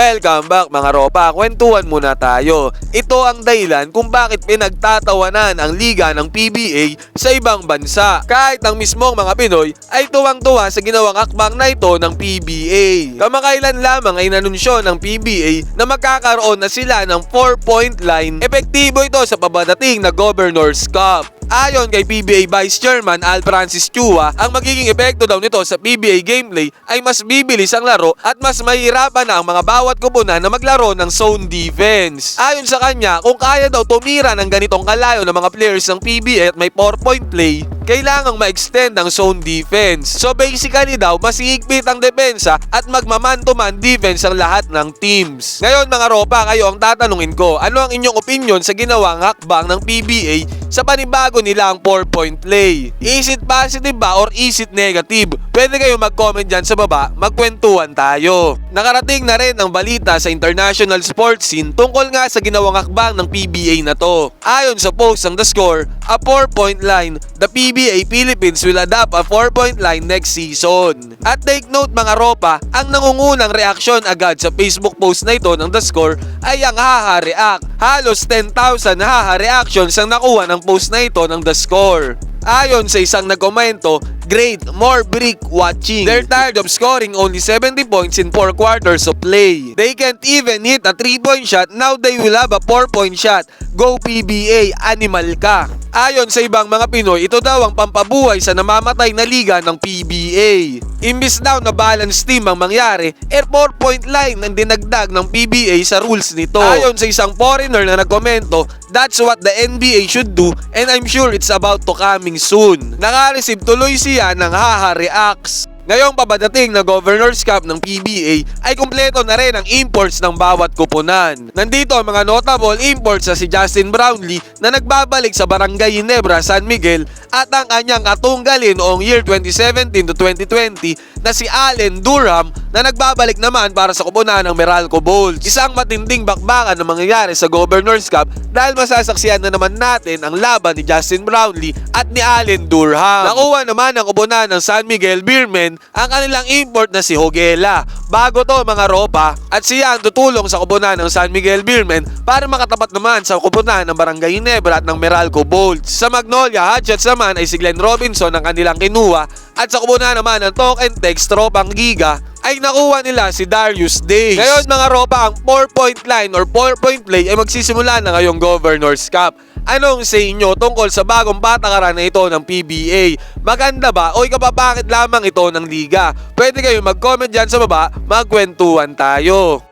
Welcome back mga ropa, kwentuhan muna tayo. Ito ang dahilan kung bakit pinagtatawanan ang liga ng PBA sa ibang bansa. Kahit ang mismong mga Pinoy ay tuwang-tuwa sa ginawang akbang na ito ng PBA. Kamakailan lamang ay nanunsyo ng PBA na magkakaroon na sila ng 4-point line. Epektibo ito sa pabadating na Governor's Cup. Ayon kay PBA Vice Chairman Al Francis Chua, ang magiging epekto daw nito sa PBA gameplay ay mas bibilis ang laro at mas mahirapan na ang mga bawat kupunan na maglaro ng zone defense. Ayon sa kanya, kung kaya daw tumira ng ganitong kalayo ng mga players ng PBA at may 4-point play, kailangang ma-extend ang zone defense. So basically daw, mas higpit ang depensa at magmaman-to-man defense ang lahat ng teams. Ngayon mga ropa, kayo ang tatanungin ko, ano ang inyong opinion sa ginawang hakbang ng PBA sa panibago nila ang 4-point play? Is it positive ba or is it negative? Pwede kayo mag-comment dyan sa baba, magkwentuhan tayo. Nakarating na rin ang balita sa international sports scene tungkol nga sa ginawang hakbang ng PBA na to. Ayon sa post ng The Score, a 4-point line, the PBA Philippines will adopt a 4-point line next season. At take note mga ropa, ang nangungunang reaksyon agad sa Facebook post na ito ng The Score ay ang haha react. Halos 10,000 haha reactions ang nakuha ng post na ito ng The Score. Ayon sa isang nagkomento, Great, more brick watching. They're tired of scoring only 70 points in 4 quarters of play. They can't even hit a 3-point shot, now they will have a 4-point shot. Go PBA, animal ka. Ayon sa ibang mga Pinoy, ito daw ang pampabuhay sa namamatay na liga ng PBA. Imbis daw na balance team ang mangyari, eh 4-point line ang dinagdag ng PBA sa rules nito. Ayon sa isang foreigner na nagkomento, that's what the NBA should do and I'm sure it's about to coming soon. Naka-receive tuloy siya ng haha reacts. Ngayong pabadating na Governor's Cup ng PBA ay kumpleto na rin ang imports ng bawat kupunan. Nandito ang mga notable imports sa si Justin Brownlee na nagbabalik sa Barangay Ginebra, San Miguel at ang kanyang katunggalin noong year 2017 to 2020 na si Allen Durham na nagbabalik naman para sa kupunan ng Meralco Bulls. Isang matinding bakbakan na mangyayari sa Governor's Cup dahil masasaksiyan na naman natin ang laban ni Justin Brownlee at ni Allen Durham. Nakuha naman ang kupunan ng San Miguel Beermen ang kanilang import na si Hogela. Bago to mga ropa at siya ang tutulong sa kupunan ng San Miguel Beermen para makatapat naman sa kupunan ng Barangay Ginebra at ng Meralco Bulls. Sa Magnolia Hotshots naman ay si Glenn Robinson ang kanilang kinuha at sa kupunan naman ng Talk and Text Tropang Giga ay nakuha nila si Darius Days. Ngayon mga ropa, ang 4-point line or 4-point play ay magsisimula na ngayong Governor's Cup. Anong sa inyo tungkol sa bagong patakaran na ito ng PBA? Maganda ba o ikapapakit lamang ito ng liga? Pwede kayo mag-comment dyan sa baba, magkwentuhan tayo.